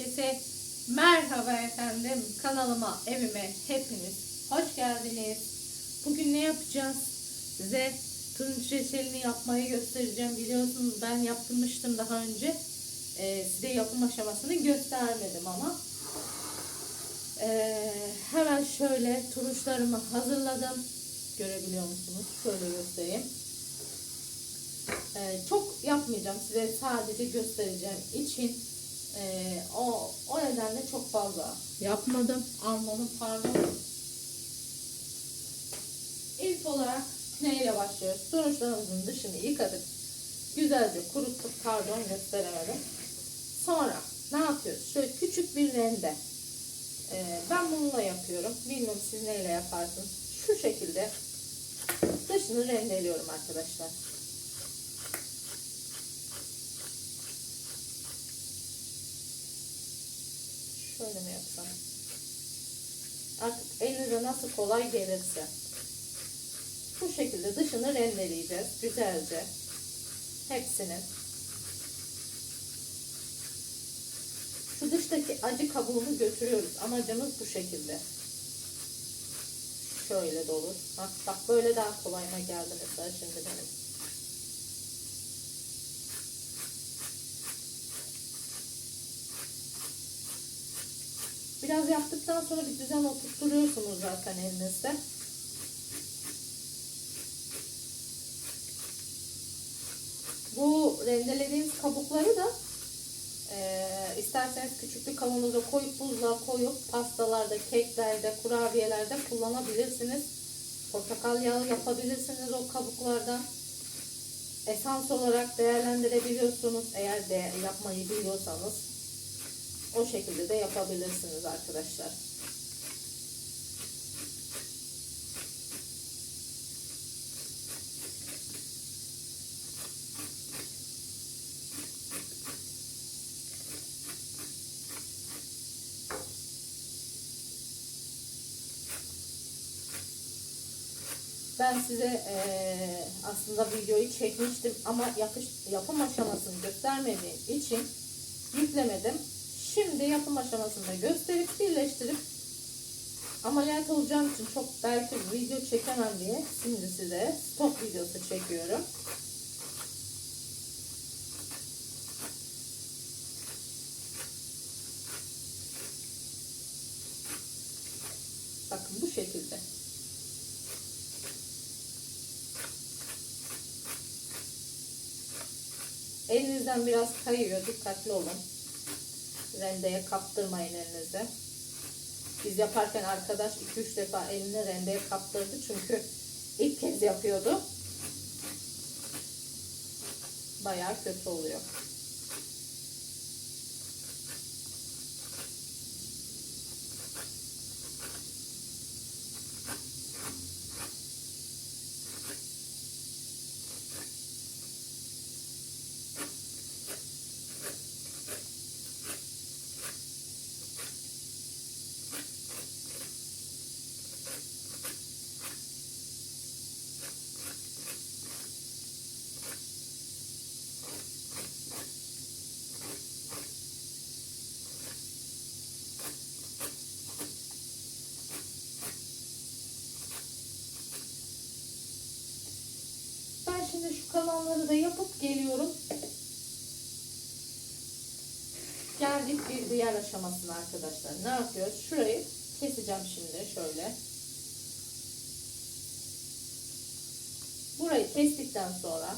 Herkese merhaba efendim. Kanalıma, evime hepiniz hoş geldiniz. Bugün ne yapacağız? Size turunç reçelini yapmayı göstereceğim. Biliyorsunuz ben yaptırmıştım daha önce. Ee, size yapım aşamasını göstermedim ama. Ee, hemen şöyle turunçlarımı hazırladım. Görebiliyor musunuz? Şöyle göstereyim. Ee, çok yapmayacağım size sadece göstereceğim için ee, o, o nedenle çok fazla yapmadım. almadım pardon. İlk olarak neyle başlıyoruz? Sonuçlarımızın dışını yıkadık. Güzelce kuruttuk pardon gösteremedim. Sonra ne yapıyoruz? Şöyle küçük bir rende. Ee, ben bununla yapıyorum. Bilmiyorum siz neyle yaparsınız. Şu şekilde dışını rendeliyorum arkadaşlar Şöyle mi yapsam? Artık elinize nasıl kolay gelirse. Bu şekilde dışını rendeleyeceğiz. Güzelce. Hepsinin. Şu dıştaki acı kabuğunu götürüyoruz. Amacımız bu şekilde. Şöyle de olur. Bak, bak böyle daha kolayına geldi mesela şimdi benim. Biraz yaptıktan sonra bir düzen oturtuyorsunuz zaten elinizde. Bu rendelediğimiz kabukları da e, isterseniz küçük bir kavanoza koyup buzluğa koyup pastalarda, keklerde, kurabiyelerde kullanabilirsiniz. Portakal yağı yapabilirsiniz o kabuklardan. Esans olarak değerlendirebiliyorsunuz eğer de yapmayı biliyorsanız. O şekilde de yapabilirsiniz arkadaşlar. Ben size eee, aslında videoyu çekmiştim ama yapış, yapım aşamasını göstermediğim için yüklemedim. Şimdi yapım aşamasında gösterip birleştirip ameliyat olacağım için çok belki video çekemem diye şimdi size stop videosu çekiyorum. Bakın bu şekilde. Elinizden biraz kayıyor. Dikkatli olun rendeye kaptırmayın elinize. Biz yaparken arkadaş 2-3 defa elini rendeye kaptırdı çünkü ilk kez yapıyordu. Bayağı kötü oluyor. Ben şimdi şu kalanları da yapıp geliyorum. Geldik bir diğer aşamasına arkadaşlar. Ne yapıyoruz? Şurayı keseceğim şimdi şöyle. Burayı kestikten sonra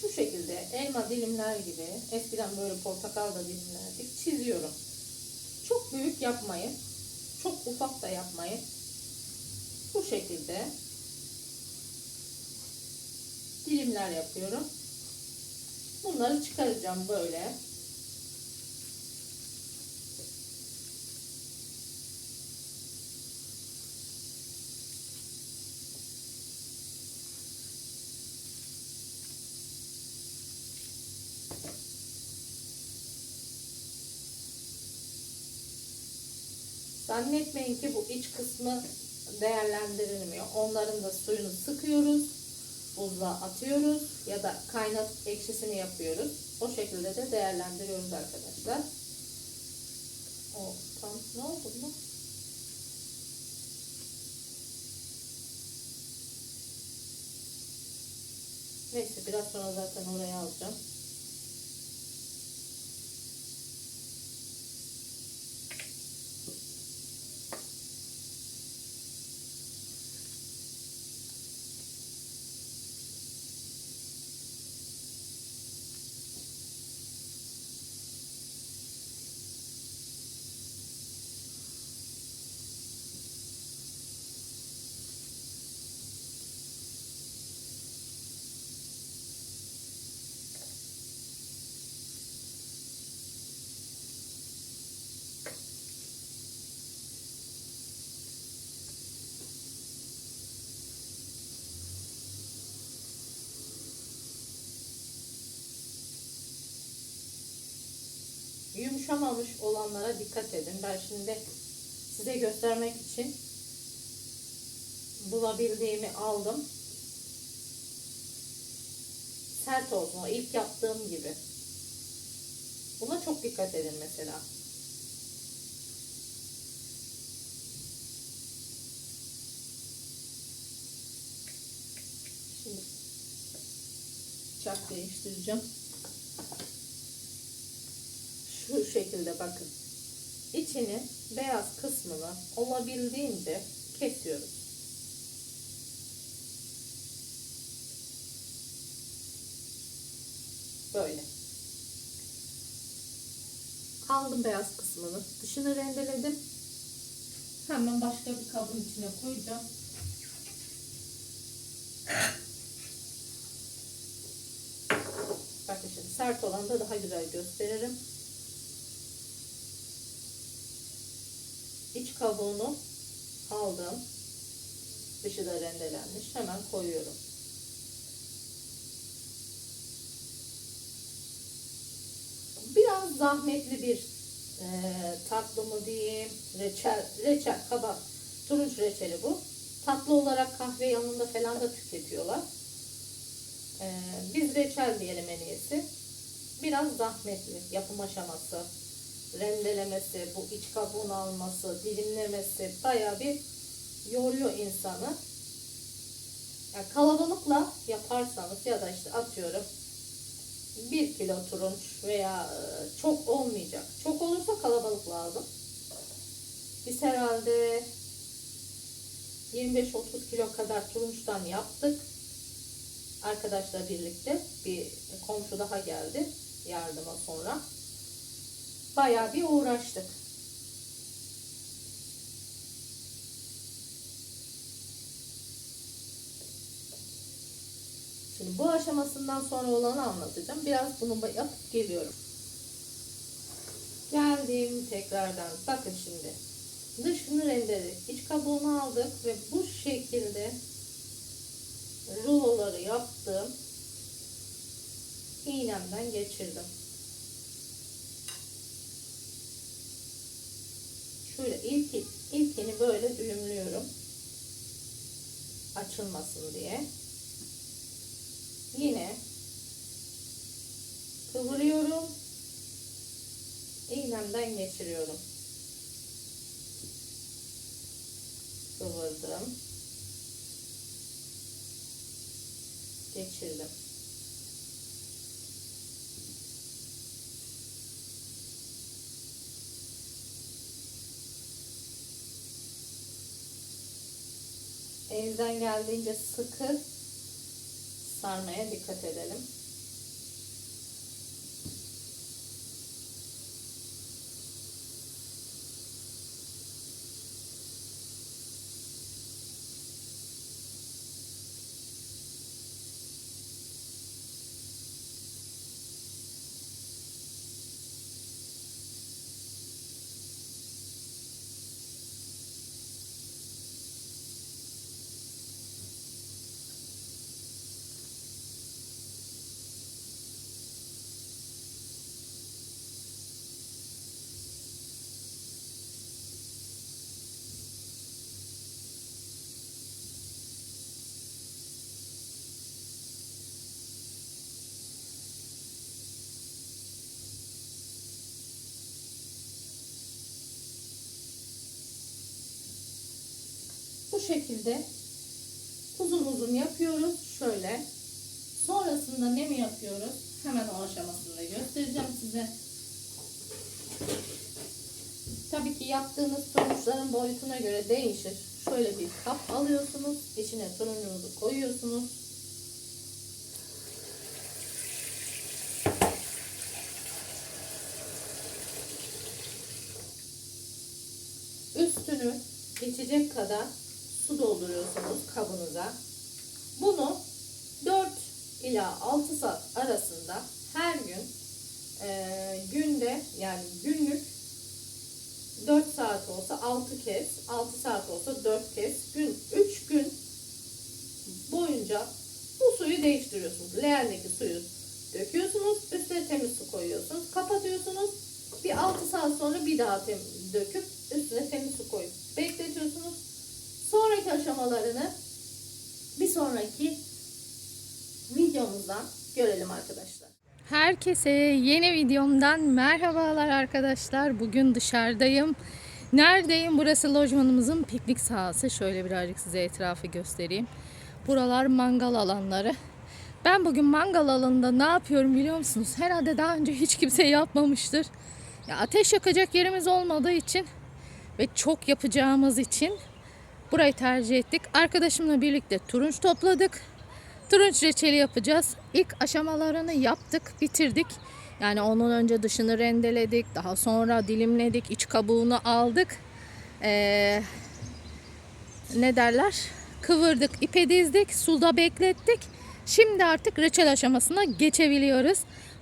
şu şekilde elma dilimler gibi eskiden böyle portakal da dilimlerdik çiziyorum. Çok büyük yapmayın. Çok ufak da yapmayın. Bu şekilde dilimler yapıyorum. Bunları çıkaracağım böyle. Zannetmeyin ki bu iç kısmı değerlendirilmiyor. Onların da suyunu sıkıyoruz buzluğa atıyoruz ya da kaynatıp ekşisini yapıyoruz. O şekilde de değerlendiriyoruz arkadaşlar. O tam ne oldu bu? Neyse biraz sonra zaten oraya alacağım. Yumuşamamış olanlara dikkat edin. Ben şimdi size göstermek için bulabildiğimi aldım. Sert olsun. İlk yaptığım gibi. Buna çok dikkat edin mesela. Şimdi bıçak değiştireceğim. Şu şekilde bakın. İçini beyaz kısmını olabildiğince kesiyoruz. Böyle. Aldım beyaz kısmını. Dışını rendeledim. Hemen başka bir kabın içine koyacağım. Bakın şimdi sert olan da daha güzel gösteririm. İç kabuğunu aldım. Dışı da rendelenmiş. Hemen koyuyorum. Biraz zahmetli bir e, tatlı mı diyeyim, reçel, reçel, kabak, turunç reçeli bu. Tatlı olarak kahve yanında falan da tüketiyorlar. E, biz reçel diyelim en iyisi. Biraz zahmetli yapım aşaması, rendelemesi, bu iç kabuğunu alması, dilimlemesi bayağı bir yoruyor insanı. Yani kalabalıkla yaparsanız ya da işte atıyorum 1 kilo turunç veya e, çok olmayacak. Çok olursa kalabalık lazım. Biz herhalde 25-30 kilo kadar turunçtan yaptık. Arkadaşla birlikte bir komşu daha geldi yardıma sonra. Bayağı bir uğraştık. Şimdi bu aşamasından sonra olanı anlatacağım. Biraz bunu yapıp geliyorum. Geldim tekrardan. Bakın şimdi. Dışını rendeledik. İç kabuğunu aldık ve bu şekilde ruloları yaptım. İğnemden geçirdim. Şöyle ilk, ilkini böyle düğümlüyorum. Açılmasın diye. Yine kıvırıyorum. İğnemden geçiriyorum. Kıvırdım. Geçirdim. Elimizden geldiğince sıkı sarmaya dikkat edelim. Şekilde uzun uzun yapıyoruz. Şöyle. Sonrasında ne mi yapıyoruz? Hemen o aşamasını da göstereceğim size. Tabii ki yaptığınız sonuçların boyutuna göre değişir. Şöyle bir kap alıyorsunuz. içine turuncunuzu koyuyorsunuz. Üstünü geçecek kadar su dolduruyorsunuz kabınıza. Bunu 4 ila 6 saat arasında her gün eee, günde yani günlük 4 saat olsa 6 kez, 6 saat olsa 4 kez, gün 3 gün boyunca bu suyu değiştiriyorsunuz. Leğendeki suyu döküyorsunuz, üstüne temiz su koyuyorsunuz, kapatıyorsunuz. Bir 6 saat sonra bir daha tem- döküp üstüne temiz su koyup. Sonraki aşamalarını bir sonraki videomuzdan görelim arkadaşlar. Herkese yeni videomdan merhabalar arkadaşlar. Bugün dışarıdayım. Neredeyim? Burası lojmanımızın piknik sahası. Şöyle birazcık size etrafı göstereyim. Buralar mangal alanları. Ben bugün mangal alanında ne yapıyorum biliyor musunuz? Herhalde daha önce hiç kimse yapmamıştır. Ya ateş yakacak yerimiz olmadığı için ve çok yapacağımız için burayı tercih ettik. Arkadaşımla birlikte turunç topladık. Turunç reçeli yapacağız. İlk aşamalarını yaptık, bitirdik. Yani onun önce dışını rendeledik, daha sonra dilimledik, iç kabuğunu aldık. Ee, ne derler? Kıvırdık, ipe dizdik, suda beklettik. Şimdi artık reçel aşamasına geçebiliyoruz.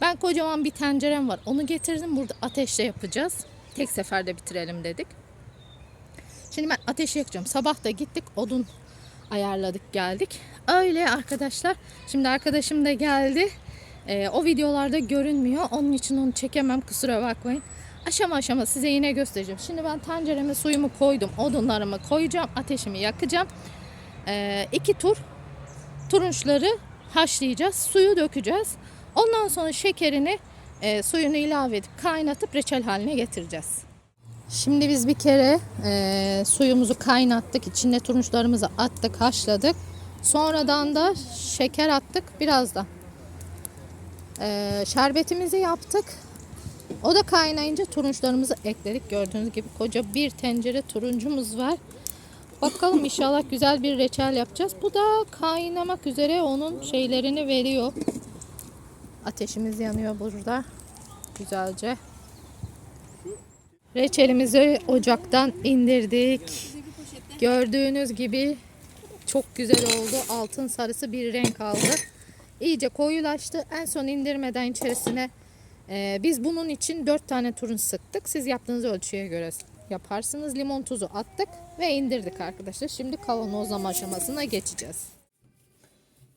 Ben kocaman bir tencerem var. Onu getirdim. Burada ateşte yapacağız. Tek seferde bitirelim dedik. Şimdi ben ateşi yakacağım. Sabah da gittik odun ayarladık geldik. Öyle arkadaşlar. Şimdi arkadaşım da geldi. Ee, o videolarda görünmüyor. Onun için onu çekemem kusura bakmayın. Aşama aşama size yine göstereceğim. Şimdi ben tencereme suyumu koydum. Odunlarımı koyacağım. Ateşimi yakacağım. Ee, iki tur turunçları haşlayacağız. Suyu dökeceğiz. Ondan sonra şekerini e, suyunu ilave edip kaynatıp reçel haline getireceğiz. Şimdi biz bir kere e, suyumuzu kaynattık. İçine turunçlarımızı attık, haşladık. Sonradan da şeker attık. Biraz da e, şerbetimizi yaptık. O da kaynayınca turunçlarımızı ekledik. Gördüğünüz gibi koca bir tencere turuncumuz var. Bakalım inşallah güzel bir reçel yapacağız. Bu da kaynamak üzere onun şeylerini veriyor. Ateşimiz yanıyor burada. Güzelce. Reçelimizi ocaktan indirdik. Gördüğünüz gibi çok güzel oldu. Altın sarısı bir renk aldı. İyice koyulaştı. En son indirmeden içerisine e, biz bunun için 4 tane turun sıktık. Siz yaptığınız ölçüye göre yaparsınız. Limon tuzu attık ve indirdik arkadaşlar. Şimdi kavanozlama aşamasına geçeceğiz.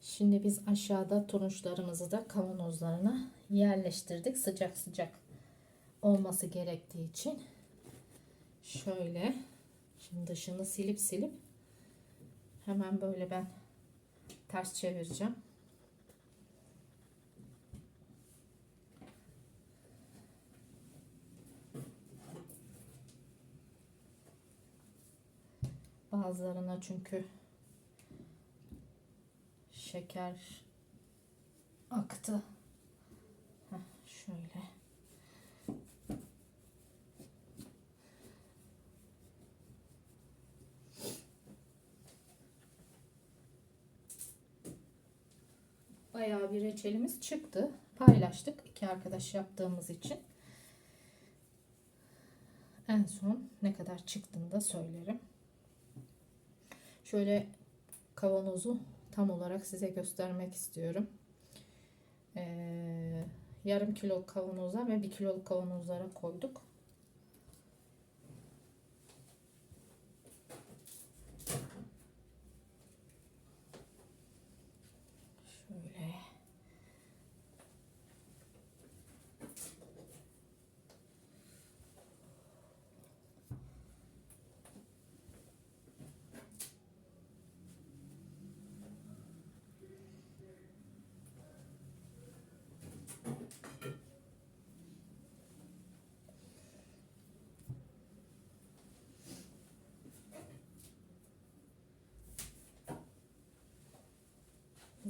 Şimdi biz aşağıda turunçlarımızı da kavanozlarına yerleştirdik. Sıcak sıcak olması gerektiği için şöyle şimdi dışını silip silip hemen böyle ben ters çevireceğim. Bazılarına çünkü şeker aktı. Heh, şöyle. Bayağı bir reçelimiz çıktı. Paylaştık iki arkadaş yaptığımız için. En son ne kadar çıktığını da söylerim. Şöyle kavanozu tam olarak size göstermek istiyorum. Ee, yarım kilo kavanoza ve bir kiloluk kavanozlara koyduk.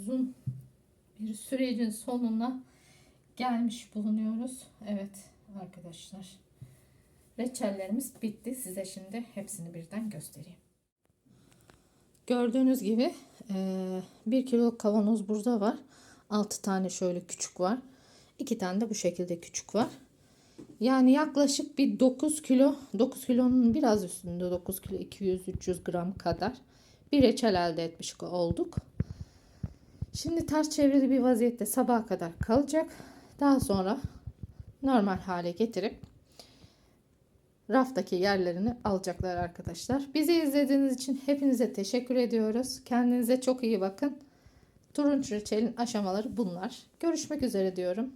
Uzun bir sürecin sonuna gelmiş bulunuyoruz. Evet arkadaşlar. Reçellerimiz bitti. Size şimdi hepsini birden göstereyim. Gördüğünüz gibi 1 kilo kavanoz burada var. 6 tane şöyle küçük var. 2 tane de bu şekilde küçük var. Yani yaklaşık bir 9 kilo, 9 kilonun biraz üstünde 9 kilo 200-300 gram kadar bir reçel elde etmiş olduk. Şimdi ters çevrili bir vaziyette sabaha kadar kalacak. Daha sonra normal hale getirip raftaki yerlerini alacaklar arkadaşlar. Bizi izlediğiniz için hepinize teşekkür ediyoruz. Kendinize çok iyi bakın. Turunç reçelin aşamaları bunlar. Görüşmek üzere diyorum.